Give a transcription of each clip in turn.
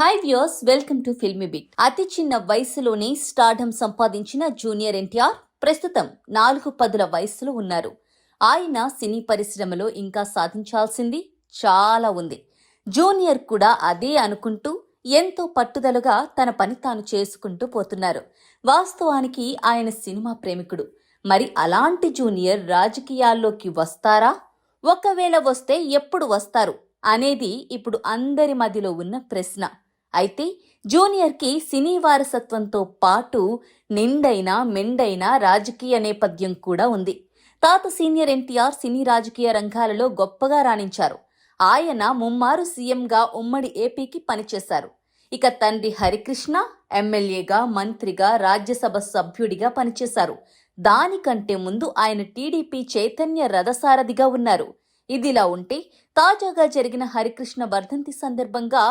Hi viewers welcome to filmy bit అతి చిన్న వయసులోనే స్టార్డమ్ సంపాదించిన జూనియర్ ఎన్టీఆర్ ప్రస్తుతం నాలుగు పదుల వయసులో ఉన్నారు. ఆయన సినీ పరిశ్రమలో ఇంకా సాధించాల్సింది చాలా ఉంది. జూనియర్ కూడా అదే అనుకుంటూ ఎంతో పట్టుదలగా తన పని తాను చేసుకుంటూ పోతున్నారు. వాస్తవానికి ఆయన సినిమా ప్రేమికుడు. మరి అలాంటి జూనియర్ రాజకీయాల్లోకి వస్తారా? ఒకవేళ వస్తే ఎప్పుడు వస్తారు? అనేది ఇప్పుడు అందరి మధ్యలో ఉన్న ప్రశ్న. అయితే జూనియర్కి సినీ వారసత్వంతో పాటు నిండైన మెండైన రాజకీయ నేపథ్యం కూడా ఉంది. తాత సీనియర్ ఎన్టీఆర్ సినీ రాజకీయ రంగాలలో గొప్పగా రాణించారు. ఆయన ముమ్మారు సీఎంగా ఉమ్మడి ఏపీకి పనిచేశారు. ఇక తండ్రి హరికృష్ణ ఎమ్మెల్యేగా మంత్రిగా రాజ్యసభ సభ్యుడిగా పనిచేశారు. దానికంటే ముందు ఆయన టీడీపీ చైతన్య రథసారథిగా ఉన్నారు. ఇదిలా ఉంటే తాజాగా జరిగిన హరికృష్ణ వర్ధంతి సందర్భంగా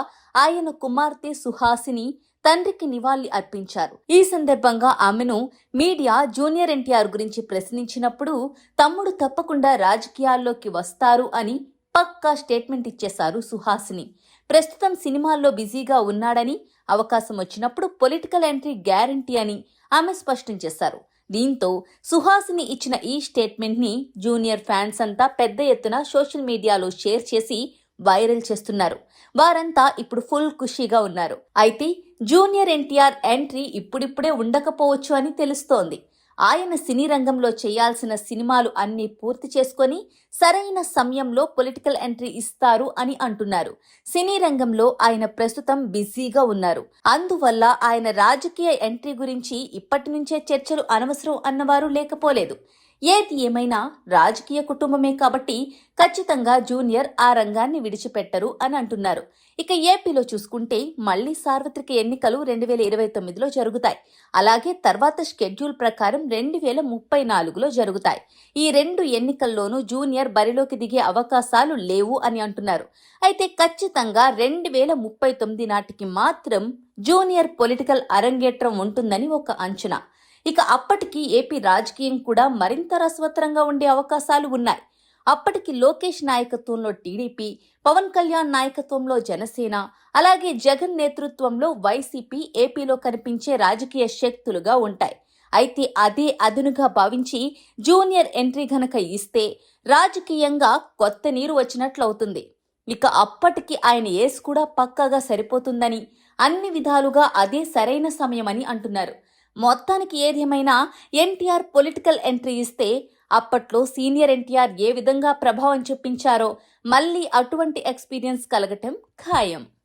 ఆయన కుమార్తె సుహాసిని తండ్రికి నివాళి అర్పించారు. ఈ సందర్భంగా ఆమెను మీడియా జూనియర్ ఎన్టీఆర్ గురించి ప్రశ్నించినప్పుడు తమ్ముడు తప్పకుండా రాజకీయాల్లోకి వస్తారు అని పక్కా స్టేట్మెంట్ ఇచ్చేశారు సుహాసిని. ప్రస్తుతం సినిమాల్లో బిజీగా ఉన్నాడని అవకాశం వచ్చినప్పుడు పొలిటికల్ ఎంట్రీ గ్యారంటీ అని ఆమె స్పష్టం చేశారు. దీంతో సుహాసిని ఇచ్చిన ఈ స్టేట్మెంట్ని జూనియర్ ఫ్యాన్స్ అంతా పెద్ద ఎత్తున సోషల్ మీడియాలో షేర్ చేసి వైరల్ చేస్తున్నారు. వారంతా ఇప్పుడు ఫుల్ ఖుషీగా ఉన్నారు. అయితే జూనియర్ ఎన్టీఆర్ ఎంట్రీ ఇప్పుడిప్పుడే ఉండకపోవచ్చు అని తెలుస్తోంది. ఆయన సినీ రంగంలో చేయాల్సిన సినిమాలు అన్నీ పూర్తి చేసుకొని సరైన సమయంలో పొలిటికల్ ఎంట్రీ ఇస్తారు అని అంటున్నారు. సినీ రంగంలో ఆయన ప్రస్తుతం బిజీగా ఉన్నారు. అందువల్ల ఆయన రాజకీయ ఎంట్రీ గురించి ఇప్పటి నుంచే చర్చలు అనవసరం అన్నవారు లేకపోలేదు. ఏది ఏమైనా రాజకీయ కుటుంబమే కాబట్టి ఖచ్చితంగా జూనియర్ ఆ రంగాన్ని విడిచిపెట్టరు అని అంటున్నారు. ఇక ఏపీలో చూసుకుంటే మళ్ళీ సార్వత్రిక ఎన్నికలు రెండు వేల ఇరవై తొమ్మిదిలో జరుగుతాయి. అలాగే తర్వాత షెడ్యూల్ ప్రకారం రెండు వేల ముప్పై నాలుగులో జరుగుతాయి. ఈ రెండు ఎన్నికల్లోనూ జూనియర్ బరిలోకి దిగే అవకాశాలు లేవు అని అంటున్నారు. అయితే ఖచ్చితంగా రెండు వేల ముప్పై తొమ్మిది నాటికి మాత్రం జూనియర్ పొలిటికల్ అరంగేట్రం ఉంటుందని ఒక అంచనా. ఇక అప్పటికి ఏపీ రాజకీయం కూడా మరింత రసవత్తరంగా ఉండే అవకాశాలు ఉన్నాయి. అప్పటికి లోకేష్ నాయకత్వంలో టీడీపీ పవన్ కళ్యాణ్ నాయకత్వంలో జనసేన అలాగే జగన్ నేతృత్వంలో వైసీపీ ఏపీలో కనిపించే రాజకీయ శక్తులుగా ఉంటాయి. అయితే అదే అదునుగా భావించి జూనియర్ ఎంట్రీ గనక ఇస్తే రాజకీయంగా కొత్త నీరు వచ్చినట్లవుతుంది. ఇక అప్పటికి ఆయన ఏస్ కూడా పక్కగా సరిపోతుందని అన్ని విధాలుగా అదే సరైన సమయమని అంటున్నారు. మొత్తానికి ఏదేమైనా ఎన్టీఆర్ పొలిటికల్ ఎంట్రీ ఇస్తే అప్పట్లో సీనియర్ ఎన్టీఆర్ ఏ విధంగా ప్రభావం చూపించారో మళ్ళీ అటువంటి ఎక్స్పీరియన్స్ కలగటం ఖాయం.